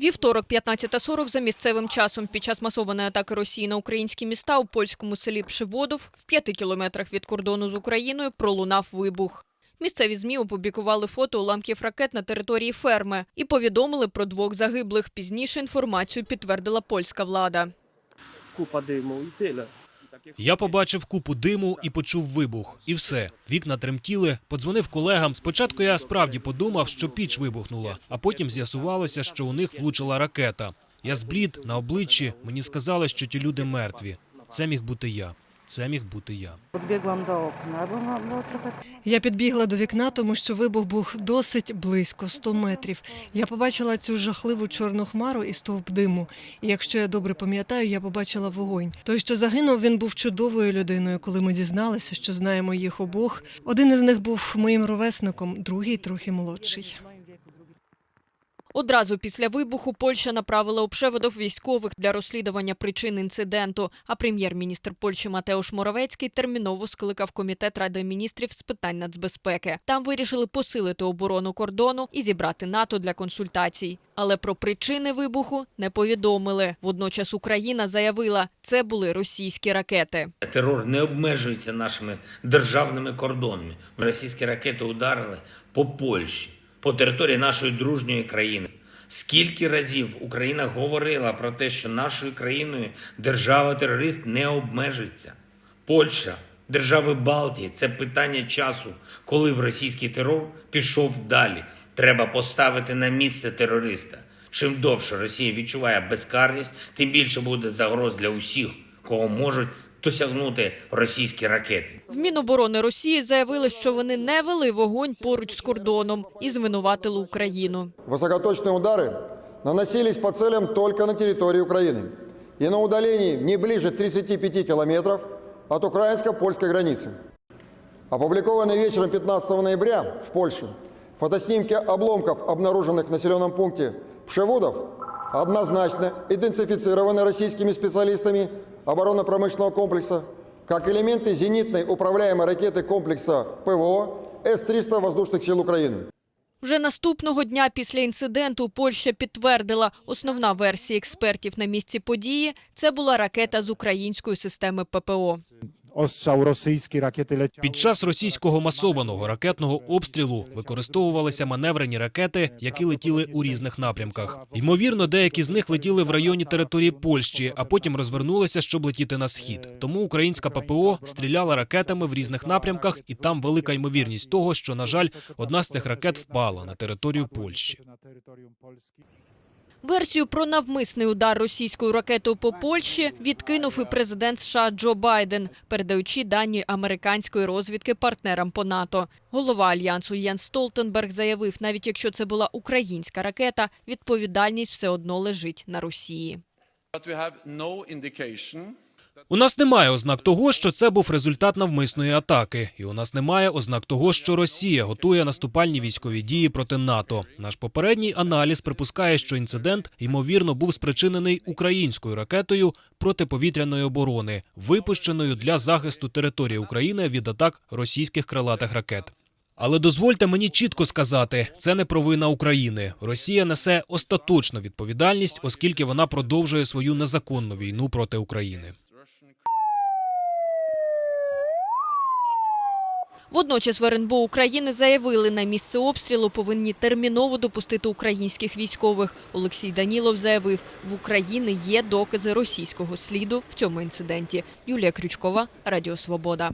Вівторок, 15.40 за місцевим часом під час масованої атаки Росії на українські міста у польському селі Пшеводов в п'яти кілометрах від кордону з Україною пролунав вибух. Місцеві ЗМІ опублікували фото уламків ракет на території ферми і повідомили про двох загиблих. Пізніше інформацію підтвердила польська влада. купа диму і тиля. Я побачив купу диму і почув вибух. І все. Вікна тремтіли, подзвонив колегам. Спочатку я справді подумав, що піч вибухнула, а потім з'ясувалося, що у них влучила ракета. Я зблід на обличчі. Мені сказали, що ті люди мертві. Це міг бути я. Це міг бути я. Okna, bo ma- było Я підбігла до вікна, тому що вибух був досить близько 100 метрів. Я побачила цю жахливу чорну хмару і стовп диму. І якщо я добре пам'ятаю, я побачила вогонь. Той, що загинув, він був чудовою людиною. Коли ми дізналися, що знаємо їх обох. Один із них був моїм ровесником, другий трохи молодший. Одразу після вибуху Польща направила у Пшеводов військових для розслідування причин інциденту. А прем'єр-міністр Польщі Матеуш Моровецький терміново скликав комітет Ради міністрів з питань нацбезпеки. Там вирішили посилити оборону кордону і зібрати НАТО для консультацій. Але про причини вибуху не повідомили. Водночас Україна заявила, це були російські ракети. Терор не обмежується нашими державними кордонами. Російські ракети ударили по Польщі, по території нашої дружньої країни. Скільки разів Україна говорила про те, що нашою країною держава-терорист не обмежиться? Польща, держави Балтії це питання часу, коли б російський терор пішов далі. Треба поставити на місце терориста. Чим довше Росія відчуває безкарність, тим більше буде загроз для усіх, кого можуть досягнути російські ракети. В Міноборони Росії заявили, що вони не вели вогонь поруч з кордоном і звинуватили Україну. Высокоточные удары наносились по целям только на территории Украины и на удалении не ближе 35 километров от украинско-польской границы. Опубликованные вечером 15 ноября в Польше фотоснимки обломков, обнаруженных в населенном пункте Пшеводов, однозначно идентифицированы российскими специалистами оборонно-промышленного комплекса как элементы зенитной управляемой ракеты комплекса ПВО С-300 воздушных сил Украины. Вже наступного дня після інциденту Польща підтвердила, основна версія експертів на місці події – це була ракета з української системи ППО. ostrzał rosyjski, rakiety leciały. Під час російського масованого ракетного обстрілу використовувалися маневрені ракети, які летіли у різних напрямках. Ймовірно, деякі з них летіли в районі території Польщі, а потім розвернулися, щоб летіти на схід. Тому українська ППО стріляла ракетами в різних напрямках, і там велика ймовірність того, що, на жаль, одна з цих ракет впала на територію Польщі. Версію про навмисний удар російською ракетою по Польщі відкинув і президент США Джо Байден, передаючи дані американської розвідки партнерам по НАТО. Голова альянсу Єн Столтенберг заявив, навіть якщо це була українська ракета, відповідальність все одно лежить на Росії. У нас немає ознак того, що це був результат навмисної атаки, і у нас немає ознак того, що Росія готує наступальні військові дії проти НАТО. Наш попередній аналіз припускає, що інцидент ймовірно був спричинений українською ракетою протиповітряної оборони, випущеною для захисту території України від атак російських крилатих ракет. Але дозвольте мені чітко сказати, це не провина України. Росія несе остаточну відповідальність, оскільки вона продовжує свою незаконну війну проти України. Водночас в РНБО України заявили, на місце обстрілу повинні терміново допустити українських військових. Олексій Данілов заявив, в Україні є докази російського сліду в цьому інциденті. Юлія Крючкова, Радіо Свобода.